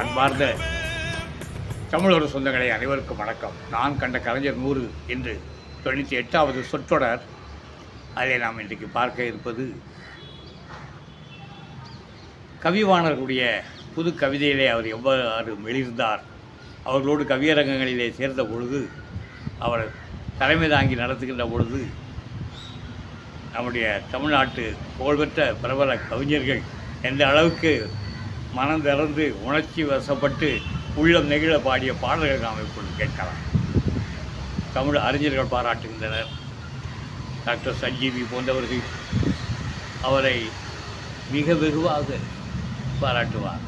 அன்பார்ந்த தமிழர் சொந்தங்களை அனைவருக்கும் வணக்கம். நான் கண்ட கலைஞர் நூறு என்று தொண்ணூற்றி எட்டாவது சொற்றொடர். அதை நாம் இன்றைக்கு பார்க்க இருப்பது கவிவாணர்களுடைய புது கவிதையிலே அவர் எவ்வாறு மெளிர்ந்தார் அவர்களோடு கவியரங்கங்களிலே சேர்ந்த பொழுது அவர் தலைமை தாங்கி நடத்துகின்ற பொழுது நம்முடைய தமிழ்நாட்டு புகழ்பெற்ற பிரபல கவிஞர்கள் எந்த அளவுக்கு மனம் திறந்து உணர்ச்சி வசப்பட்டு உள்ளம் நெகிழ பாடிய பாடல்கள் நாம் இப்பொழுது கேட்கலாம். தமிழ் அறிஞர்கள் பாராட்டுகின்றனர். டாக்டர் சஞ்சீவி போன்றவர்கள் அவரை மிக வெகுவாக பாராட்டுவார்.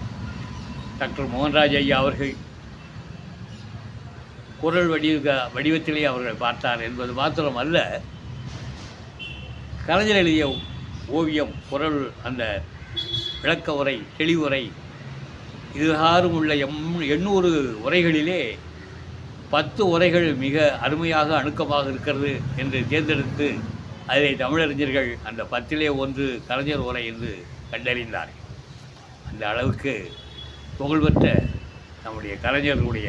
டாக்டர் மோகன்ராஜ் ஐயா அவர்கள் குரல் வடிவ வடிவத்திலே அவர்களை பார்த்தார் என்பது மாத்திரம் அல்ல கலைஞர் எழுதிய ஓவியம் குரல் அந்த விளக்க உரை தெளிவுரை இதுகாரும் உள்ள எம் எண்ணூறு உரைகளிலே பத்து உரைகள் மிக அருமையாக அணுக்கமாக இருக்கிறது என்று தேர்ந்தெடுத்து அதை தமிழறிஞர்கள் அந்த பத்திலே ஒன்று கலைஞர் உரை என்று கண்டறிந்தார் அந்த அளவுக்கு புகழ்பெற்ற நம்முடைய கலைஞர்களுடைய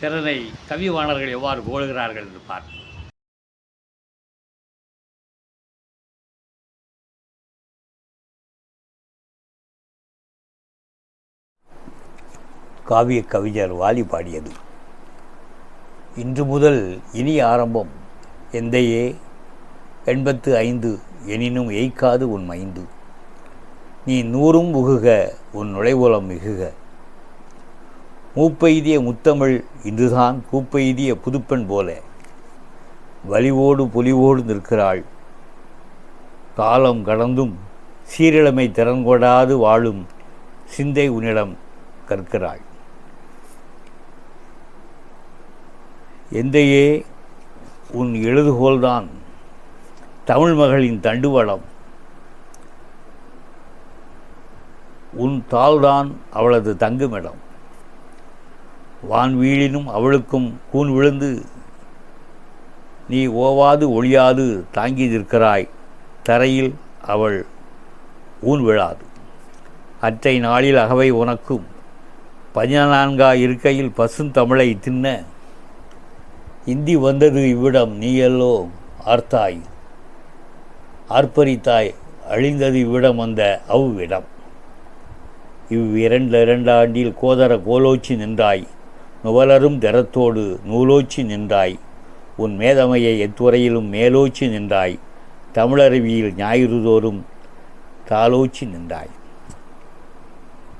திறனை கவிவாணர்கள் எவ்வாறு புகழ்கிறார்கள் என்று பார்ப்போம். காவிய கவிஞர் வாலி பாடியது. இன்று முதல் இனி ஆரம்பம் எந்தையே? எண்பத்து ஐந்து எனினும் எய்க்காது உன் மைந்து. நீ நூறும் உகுக உன் நுழைவுலம் மிகுக. மூப்பெய்திய முத்தமிழ் இன்றுதான் கூப்பெய்திய புதுப்பெண் போல. வலிவோடு பொலிவோடு நிற்கிறாள். காலம் கடந்தும் சீரிழமை திறன்கொடாது வாழும் சிந்தை உன்னிடம் கற்கிறாள். எந்தையே உன் எழுதுகோல்தான் தமிழ் மகளின் தண்டுவளம். உன் தாள்தான் அவளது தங்குமிடம். வான்வீழினும் அவளுக்கும் கூன் விழுந்து நீ ஓவாது ஒழியாது தாங்கி நிற்கிறாய் தரையில் அவள் ஊன் விழாது. அற்றை நாளில் அகவை உனக்கும் பதினான்கா இருக்கையில் பசுந்தமிழை தின்ன இந்தி வந்தது இவ்விடம் நீயல்லோ ஆர்த்தாய். ஆர்ப்பரித்தாய் அழிந்தது இவ்விடம் வந்த அவ்விடம். இவ்விரண்டு இரண்டாண்டில் கோதர கோலோச்சி நின்றாய் நுவலரும் திறத்தோடு நூலோச்சி நின்றாய். உன் மேதமையை எத்துறையிலும் மேலோச்சி நின்றாய் தமிழருவியில் ஞாயிறுதோறும் தாலோச்சி நின்றாய்.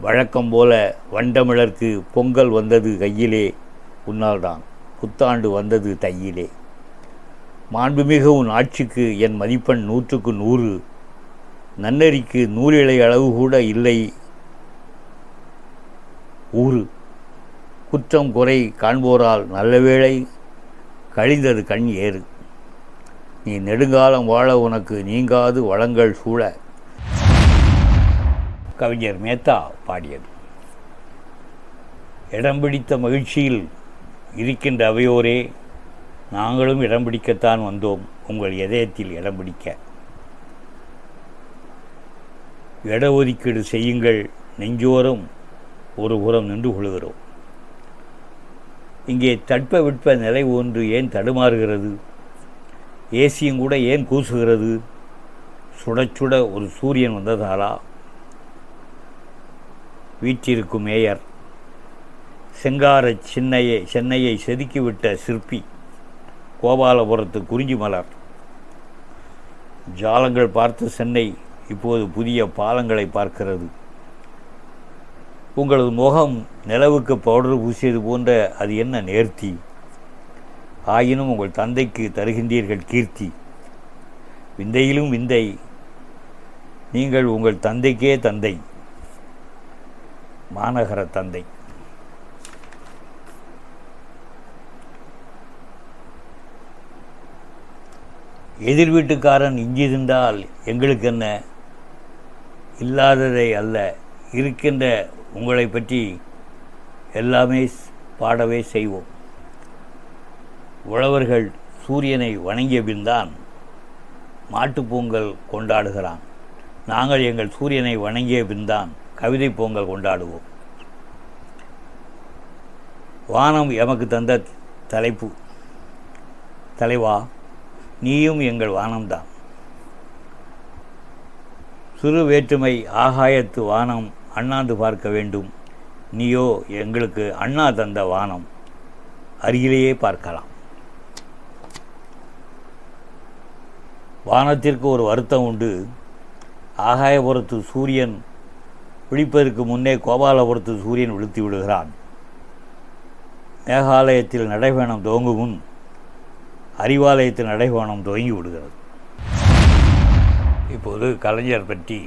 வழக்கம் போல வண்டமிழர்க்கு பொங்கல் வந்தது கையிலே உன்னால்தான். புத்தாண்டு வந்தது தையிலே. மாண்புமிகு உன் ஆட்சிக்கு என் மதிப்பெண் நூற்றுக்கு நூறு. நன்னறிக்கு நூலிழை அளவு கூட இல்லை. ஊறு. குற்றம் குறை காண்போரால் நல்லவேளை கழிந்தது கண் ஏறு. நீ நெடுங்காலம் வாழ உனக்கு நீங்காது வளங்கள் சூழ. கவிஞர் மேத்தா பாடியது. இடம் பிடித்த மகிழ்ச்சியில் இருக்கின்ற அவையோரே நாங்களும் இடம் பிடிக்கத்தான் வந்தோம். உங்கள் இதயத்தில் இடம் பிடிக்க. இட ஒதுக்கீடு செய்யுங்கள். நெஞ்சோரம் ஒரு புறம் நின்று கொள்கிறோம். இங்கே தட்ப விட்ப நிலை ஒன்று ஏன் தடுமாறுகிறது? ஏசியும் கூட ஏன் கூசுகிறது? சுட சுட ஒரு சூரியன் வந்ததாலா? வீற்றிருக்கும் மேயர் செங்கார சின்னையை சென்னையை செதுக்கிவிட்ட சிற்பி கோபாலபுரத்து குறிஞ்சி மலர் ஜாலங்கள் பார்த்த சென்னை இப்போது புதிய பாலங்களை பார்க்கிறது. உங்களது முகம் நிலவுக்கு பவுடர் பூசியது போன்ற அது என்ன நேர்த்தி? ஆயினும் உங்கள் தந்தைக்கு தருகின்றீர்கள் கீர்த்தி. விந்தையிலும் விந்தை. நீங்கள் உங்கள் தந்தைக்கே தந்தை. மாநகர தந்தை. எதிர் வீட்டுக்காரன் இஞ்சி இருந்தால் எங்களுக்கு என்ன? இல்லாததை அல்ல இருக்கின்ற உங்களை பற்றி எல்லாமே பாடவே செய்வோம். உழவர்கள் சூரியனை வணங்கிய பின்தான் மாட்டுப் பொங்கல் கொண்டாடுகிறான். நாங்கள் எங்கள் சூரியனை வணங்கிய பின்தான் கவிதை பொங்கல் கொண்டாடுவோம். வானம் எமக்கு தந்த தலைப்பு. தலைவா நீயும் எங்கள் வானம்தான். சிறு வேற்றுமை ஆகாயத்து வானம் அண்ணாந்து பார்க்க வேண்டும். நீயோ எங்களுக்கு அண்ணா தந்த வானம். அருகிலேயே பார்க்கலாம். வானத்திற்கு ஒரு வருத்தம் உண்டு. ஆகாயபுரத்து சூரியன் விழிப்பதற்கு முன்னே கோபாலபுரத்து சூரியன் விழுத்தி விடுகிறான். மேகாலயத்தில் நடைபயணம் துவங்கும் முன் அறிவாலயத்தின் நடைபயணம் துவங்கி விடுகிறது. இப்போது கலைஞர் பற்றி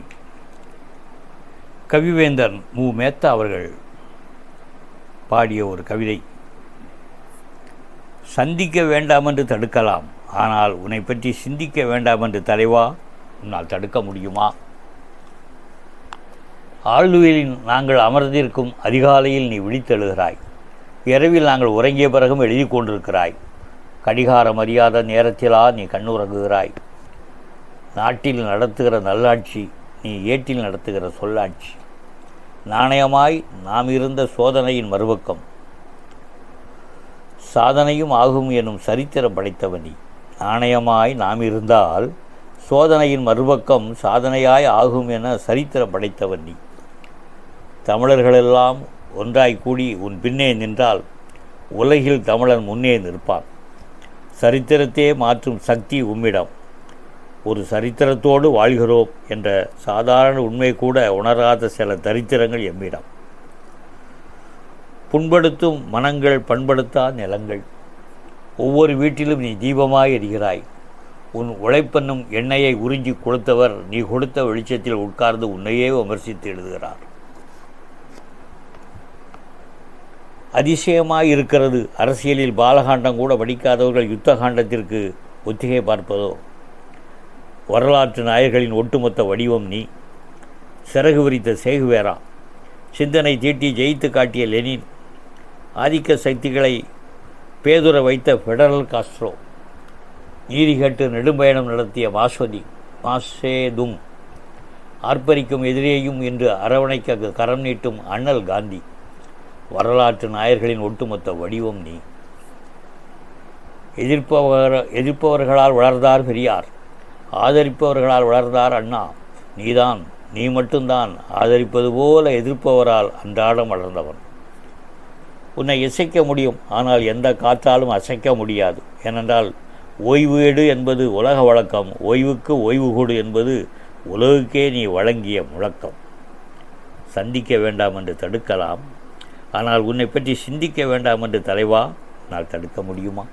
கவிவேந்தன் மு. மேத்தா அவர்கள் பாடிய ஒரு கவிதை. சந்திக்க வேண்டாம் என்று தடுக்கலாம் ஆனால் உன்னை பற்றி சிந்திக்க வேண்டாம் என்று தலைவா உன்னால் தடுக்க முடியுமா? ஆழ்துயிலின் நாங்கள் அமர்ந்திருக்கும் அதிகாலையில் நீ விழித்தெழுகிறாய். இரவில் நாங்கள் உறங்கிய பிறகும் எழுதி கொண்டிருக்கிறாய். கடிகாரம் அறியாத நேரத்திலா நீ கண்ணுறங்குகிறாய். நாட்டில் நடத்துகிற நல்லாட்சி நீ ஏட்டில் நடத்துகிற சொல்லாட்சி. நாணயமாய் நாம் இருந்த சோதனையின் மறுபக்கம். சாதனையும் ஆகும் எனும் சரித்திரம் படைத்தவனி நாணயமாய் நாம் இருந்தால் சோதனையின் மறுபக்கம் சாதனையாய் ஆகும் என சரித்திரம் படைத்தவன் நீ. தமிழர்களெல்லாம் ஒன்றாய் கூடி உன் பின்னே நின்றால் உலகில் தமிழன் முன்னே நிற்பான். சரித்திரத்தையே மாற்றும் சக்தி உம்மிடம். ஒரு சரித்திரத்தோடு வாழ்கிறோம் என்ற சாதாரண உண்மை கூட உணராத சில தரித்திரங்கள் எம்மிடம். புண்படுத்தும் மனங்கள் பண்படுத்தா நிலங்கள். ஒவ்வொரு வீட்டிலும் நீ தீபமாக எரிகிறாய். உன் உழைப்பென்னும் எண்ணெயை உறிஞ்சி கொடுத்தவர் நீ கொடுத்த வெளிச்சத்தில் உட்கார்ந்து உன்னையே விமர்சித்து எழுதுகிறார். அதிசயமாக இருக்கிறது. அரசியலில் பாலகாண்டம் கூட படிக்காதவர்கள் யுத்த காண்டத்திற்கு ஒத்திகை பார்ப்பதோ? வரலாற்று நாயர்களின் ஒட்டுமொத்த வடிவம் நீ. சிறகு விரித்த சேகுவேரா சிந்தனை தீட்டி ஜெயித்து காட்டிய லெனின். ஆதிக்க சக்திகளை பேதுர வைத்த ஃபெடரல் காஸ்ட்ரோ. நீதி கேட்டு நெடும்பயணம் நடத்திய மாஸ்வதி மாசேதும். ஆர்ப்பரிக்கும் எதிரேயும் என்று அரவணைக்க கரம் நீட்டும் அண்ணல் காந்தி. வரலாற்று நாயர்களின் ஒட்டுமொத்த வடிவம் நீ. எதிர்ப்பவர் எதிர்ப்பவர்களால் வளர்ந்தார் பெரியார். ஆதரிப்பவர்களால் வளர்ந்தார் அண்ணா. நீதான் நீ மட்டும்தான் ஆதரிப்பது போல எதிர்ப்பவரால் அன்றாடம் வளர்ந்தவன். உன்னை இசைக்க முடியும் ஆனால் எந்த காற்றாலும் அசைக்க முடியாது. ஏனென்றால் ஓய்வு எடு என்பது உலக வழக்கம். ஓய்வுக்கு ஓய்வு கொடு என்பது உலகுக்கே நீ வழங்கிய முழக்கம். சந்திக்க வேண்டாம் என்று தடுக்கலாம். ஆனால் உன்னை பற்றி சிந்திக்க வேண்டாம் என்று தலைவா நான் தடுக்க முடியுமா?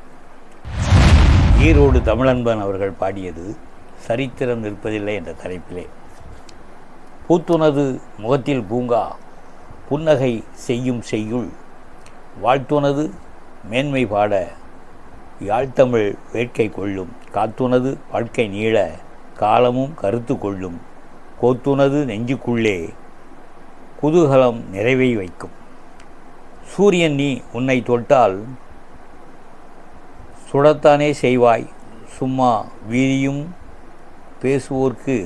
ஈரோடு தமிழன்பன் அவர்கள் பாடியது சரித்திரம் நிற்பதில்லை என்ற தலைப்பிலே. பூத்துனது முகத்தில் பூங்கா புன்னகை செய்யும் செய்யுள். வாழ்த்துனது மேன்மை பாட யாழ்த்தமிழ் வேட்கை கொள்ளும். காத்துனது வாழ்க்கை நீள காலமும் கருத்து கொள்ளும். கோத்துனது நெஞ்சுக்குள்ளே குதூகலம் நிறைவை வைக்கும். சூரியன் நீ உன்னை தொட்டால் சுடத்தானே செய்வாய். சும்மா வீதியும் பேசுவோர்க்கு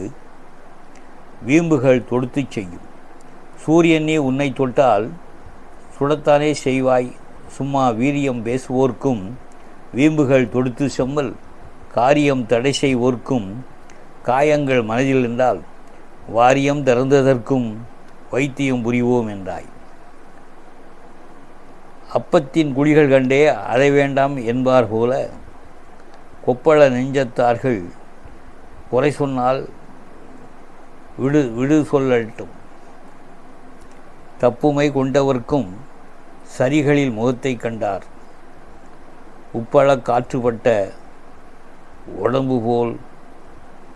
வீம்புகள் தொடுத்துச் செய்யும். சூரியன் நீ உன்னை தொட்டால் சுடத்தானே செய்வாய். சும்மா வீரியம் பேசுவோர்க்கும் வீம்புகள் தொடுத்து செம்மல் காரியம் தடை செய்வோர்க்கும் காயங்கள் மனதில் இருந்தால் வாரியம் திறந்ததற்கும் வைத்தியம் புரிவோம் என்றாய். அப்பத்தின் குழிகள் கண்டே அலை வேண்டாம் என்பார் போல கொப்பள நெஞ்சத்தார்கள் குறை சொன்னால் விடு விடு சொல்லட்டும். தப்புமை கொண்டவர்க்கும் சரிகளில் முகத்தை கண்டார். உப்பள காற்றுப்பட்ட உடம்பு போல்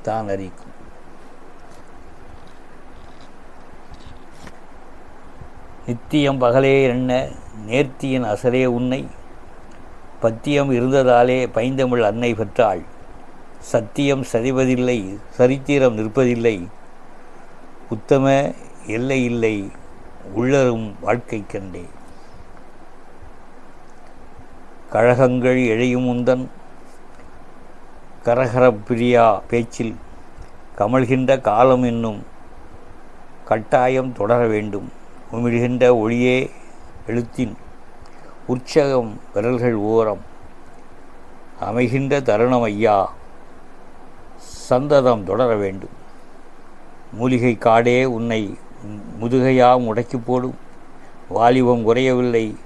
தான் அறிக்கும் நித்தியம் பகலே என்ன நேர்த்தியின் அசலே உன்னை. பத்தியம் இருந்ததாலே பைந்தமிழ் அன்னை பெற்றாள். சத்தியம் சரிவதில்லை சரித்திரம் நிற்பதில்லை. உத்தம எல்லை இல்லை உள்ளரும் வாழ்க்கை கண்டே. கழகங்கள் எழையும் உந்தன். கரகரப்பிரியா பேச்சில் கமழ்கின்ற காலம் என்னும் கட்டாயம் தொடர வேண்டும். உமிழ்கின்ற ஒளியே எழுத்தின் உற்சகம் விரல்கள் ஓரம். அமைகின்ற தருணம் ஐயா. சந்ததம் தொடர வேண்டும். மூலிகை காடே உன்னை முதுகையாக முடக்கி போடும். வாலிபம் குறையவில்லை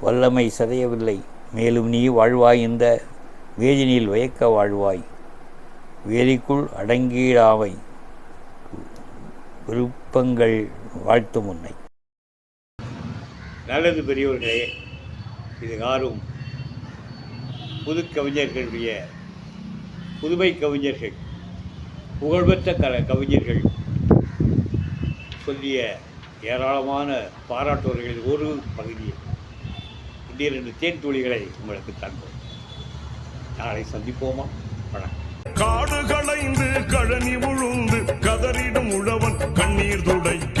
வல்லமை சதையவில்லை. மேலும் நீ வாழ்வாய் இந்த வேதினில் வயக்க வாழ்வாய். வேலிக்குள் அடங்கிடாமை. விருப்பங்கள் வாழ்த்தும் உன்னை. நல்லது பெரியவர்களே இது யாரும் புது கவிஞர்களுடைய புதுமை கவிஞர்கள் புகழ்பெற்ற கல கவிஞர்கள் சொல்லிய ஏராளமான பாராட்டுவர்களின் ஒரு பகுதியை இன்றைய ரெண்டு தேன் துளிகளை உங்களுக்கு தந்தோம் நாளை சந்திப்போமா? வணக்கம். காடு களைந்து கழனி உழுந்து கதறிடும் உழவன் கண்ணீர் துடைக்க